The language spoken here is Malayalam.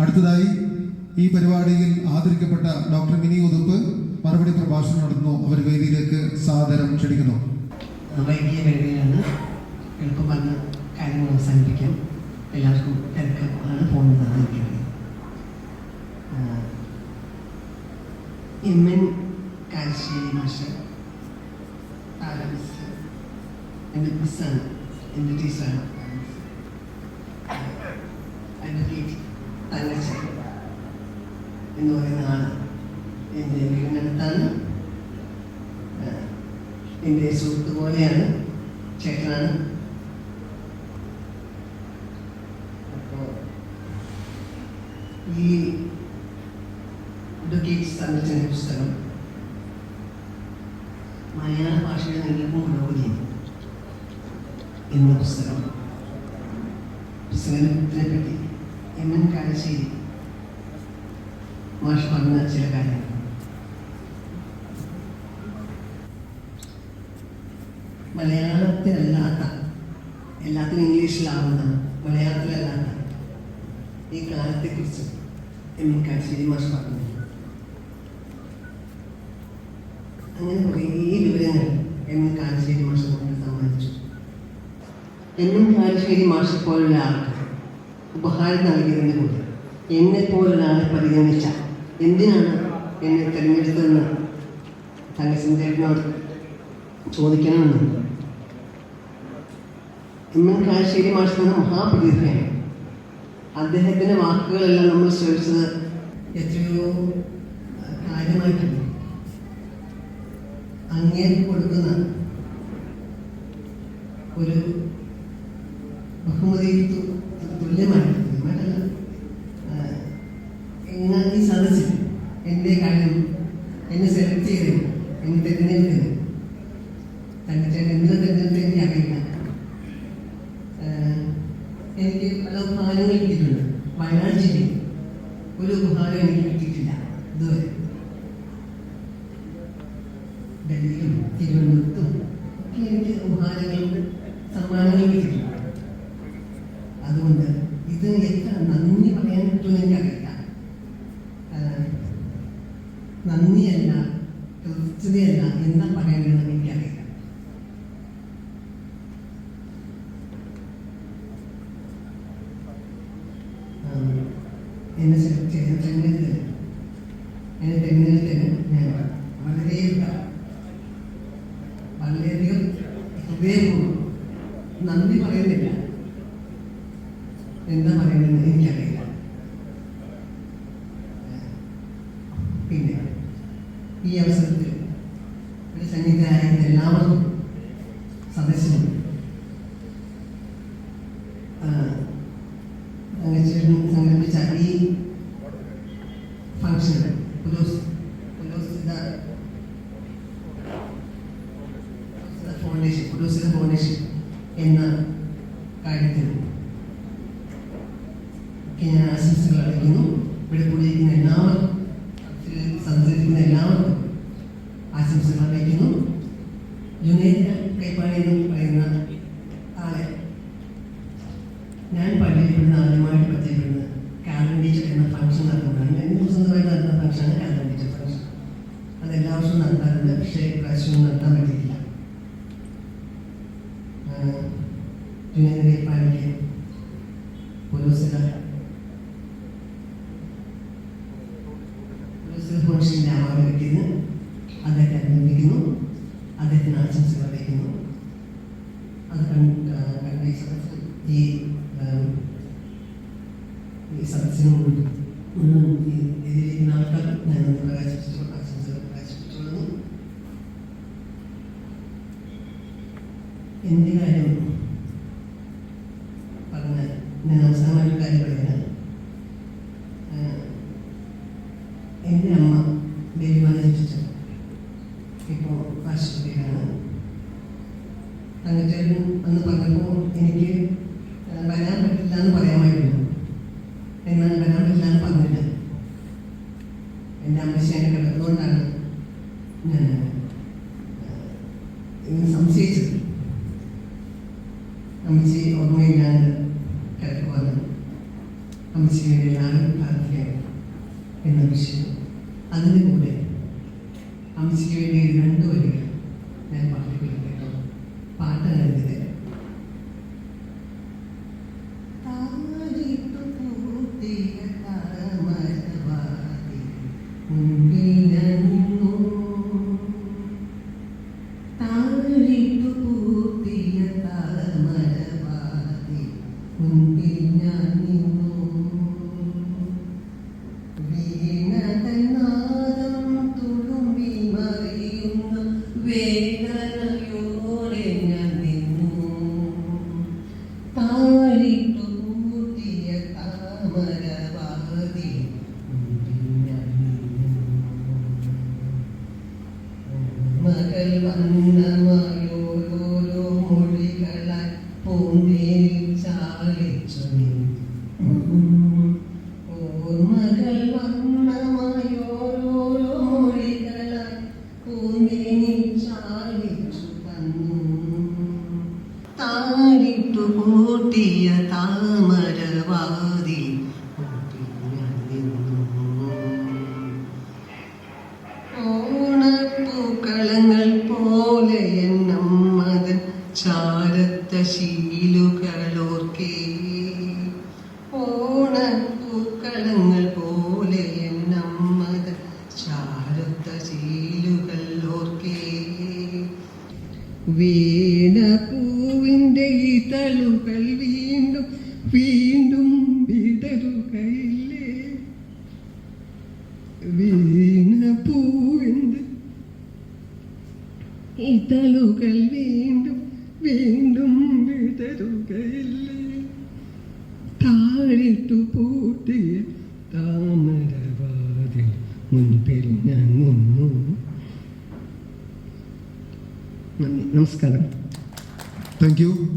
അടുത്തതായി ഈ പരിപാടിയിൽ ആദരിക്കപ്പെട്ട ഡോക്ടർ മിനി ഉതുപ്പ് മറുപടി പ്രഭാഷണം നടത്തുന്നു. അവർ വേദിയിലേക്ക് സാദരം ക്ഷണിക്കുന്നു. വൈകിയ വേളയിലാണ് എളുപ്പം വന്ന് കാര്യങ്ങൾ അവസാനിപ്പിക്കാം. എല്ലാവർക്കും തിരക്കാണ് എം എൻ എന്റെ മിസ്സാണ്. എന്റെ ടീച്ചറാണ്. എന്ന് പറയുന്നതാണ് എന്റെ വീടിനടുത്താണ്. എന്റെ സുഹൃത്ത് പോലെയാണ് ചേട്ടനാണ്. അപ്പോൾ ഈ അഡ്വക്കേറ്റ് തങ്കച്ചന്റെ പുസ്തകം മലയാള ഭാഷയുടെ നിലനിൽപ്പും പുരോഗതി എന്ന പുസ്തകം. പുസ്തകത്തിനെ പറ്റി എം എൻ കാരശ്ശേരി മാഷ് ചില കാര്യങ്ങൾ മലയാളത്തിലല്ലാത്ത എല്ലാത്തിനും ഇംഗ്ലീഷിലാവുന്ന മലയാളത്തിലല്ലാത്ത ഈ കാലത്തെക്കുറിച്ച് എം കാശ്മീരി മാഷ് പറഞ്ഞു അങ്ങനെ കുറേ വിവരങ്ങൾ എം കാലശ്ശേരി മാഷ് കൊണ്ട് സമ്മാനിച്ചു എന്നും കാലശ്ശേരി കാരശ്ശേരി പോലുള്ള ആൾക്ക് ഉപഹാരം നൽകിയതിന് കൂടി എന്നെ പോലൊരാളെ പരിഗണിച്ച എന്തിനാണ് എന്നെ തിരഞ്ഞെടുത്തതെന്ന് സിന്ധേവിനോട് ചോദിക്കണമെന്ന്? എം എൻ കാശ്ശേരി മാഷ് എന്ന മഹാപ്രതിഭയാണ്. അദ്ദേഹത്തിന്റെ വാക്കുകളെല്ലാം നമ്മൾ ശ്രമിച്ചത് എത്രയോ കാര്യമായിട്ടുണ്ട്. അങ്ങേക്ക് കൊടുക്കുന്ന ഈ സദസ്സിൽ എന്റെ കാര്യം എന്നെ സെലക്ട് ചെയ്തു. എന്നെ തിരഞ്ഞെടുത്തത് തന്നെ എന്ത് തിരഞ്ഞെടുത്ത് എനിക്ക് അറിയില്ല. എനിക്ക് പല ഉപഹാരങ്ങൾ കിട്ടിയിട്ടുണ്ട്. വയനാട് ജില്ലയിൽ ഒരു ഉപഹാരം എനിക്ക് കിട്ടിയിട്ടില്ല. ഇതുവരെ. ഡൽഹിയിലും തിരുവനന്തപുരത്തും എനിക്ക് ഉപഹാരങ്ങളും സമ്മാനങ്ങൾ കിട്ടിയിട്ടുണ്ട്. അതുകൊണ്ട് ഇത് എത്ര നന്ദി പറയാൻ പറ്റുമെന്ന് എനിക്കറിയില്ല. നന്ദിയല്ല കൃത്യതയല്ല എന്ന പറയേണ്ടതെന്ന് എനിക്കറിയില്ല. അറിയുക എന്നെ തെരഞ്ഞെടുത്തതിന് ഞാൻ വളരെ വളരെയധികം ഹൃദയപൂർവം നന്ദി പറയുന്നില്ല. എന്താ പറയുന്നത് എനിക്കറിയില്ല. ഈ അവസരത്തിൽ ഒരു സന്നിധിയായ എല്ലാവർക്കും സദസ്സിനും സംഘടിപ്പിച്ച ഈ പുലോസിത ഫൗണ്ടേഷൻ എന്ന കാര്യത്തിൽ ഞാൻ ആശംസകൾ അറിയിക്കുന്നു ഇവിടെ കൂടിയിരിക്കുന്ന എല്ലാവർക്കും സംസാരിക്കുന്ന എല്ലാവർക്കും ആശംസകൾ അറിയിക്കുന്നു ജുനൈദ് കൈപ്പാടി എന്ന് പറയുന്ന ആളെ ഞാൻ പള്ളിയിൽപ്പെടുന്ന ആദ്യമായിട്ട് കാലൻ ടീച്ചർ എന്ന ഫംഗ്ഷൻ നടത്തുന്നതാണ്. എനിക്ക് സ്വന്തമായി നടത്തുന്ന ഫംഗ്ഷനാണ് കാലൻ ടീച്ചർ ഫംഗ്ഷൻ അത് എല്ലാ വർഷവും നടത്താറുണ്ട്. പക്ഷേ പ്രാവശ്യം നടത്താൻ പറ്റിയില്ല ജുനൈദ് കൈപ്പാടിക്ക് പോലീസുകാർ ഫംഗ്ഷന്റെ അവാർഡ് കിട്ടിയത്. അദ്ദേഹത്തെ അഭിനന്ദിക്കുന്നു അദ്ദേഹത്തിന് ആശംസകൾ അറിയിക്കുന്നു. അത് ഈ ഈ സദസ്സിന് മുഴുവൻ ഇതിലിരിക്കുന്ന ആൾക്കാർ ഞാൻ പ്രകാശിപ്പിച്ചു ആശംസകൾ പ്രകാശിപ്പിച്ചുകൊള്ളുന്നു. എന്റെ കാര്യം പറഞ്ഞാൽ ഞാൻ അവസാനമായിട്ട് കാര്യം ആഹ്, എന്റെ വരും എന്ന് പറഞ്ഞപ്പോൾ എനിക്ക് വരാൻ പറ്റില്ല എന്ന് പറയാമായിരുന്നു. എന്നാൽ വരാൻ പറ്റില്ല എന്ന് പറഞ്ഞില്ല. എന്റെ കിടന്നുകൊണ്ടാണ് ഞാൻ ഇന്ന് സംശയിച്ചത്. അമ്മച്ചി ഓർമ്മയില്ലാണ്ട് കിടക്കുവാണ്. അമ്മച്ചിയെ എല്ലാവരും പ്രാർത്ഥിക്കാം എന്ന വിഷയം. അതിന്റെ കൂടെ അമ്മച്ചിക്ക് വേണ്ടി രണ്ടു വരികൾ വർണമയോരോരോ മൊഴികളാൽ പൂന്തേനിൽ ചാലിച്ചു ഓർമ്മകൾ വർണമായോരോരോ മൊഴികളാൽ പൂന്തേനിൽ ചാലിച്ചു തന്നു താഴിട്ടു കൂട്ടിയ താമരവാതിൽ ഓ വിതലുകൾ വീണ്ടും വീണ്ടും വിടരുകയില്ലേ താഴിട്ടു പൂട്ടി താമരവാതിൽ മുൻപിൽ ഞാൻ നിന്നു. നന്ദി. നമസ്കാരം. Thank you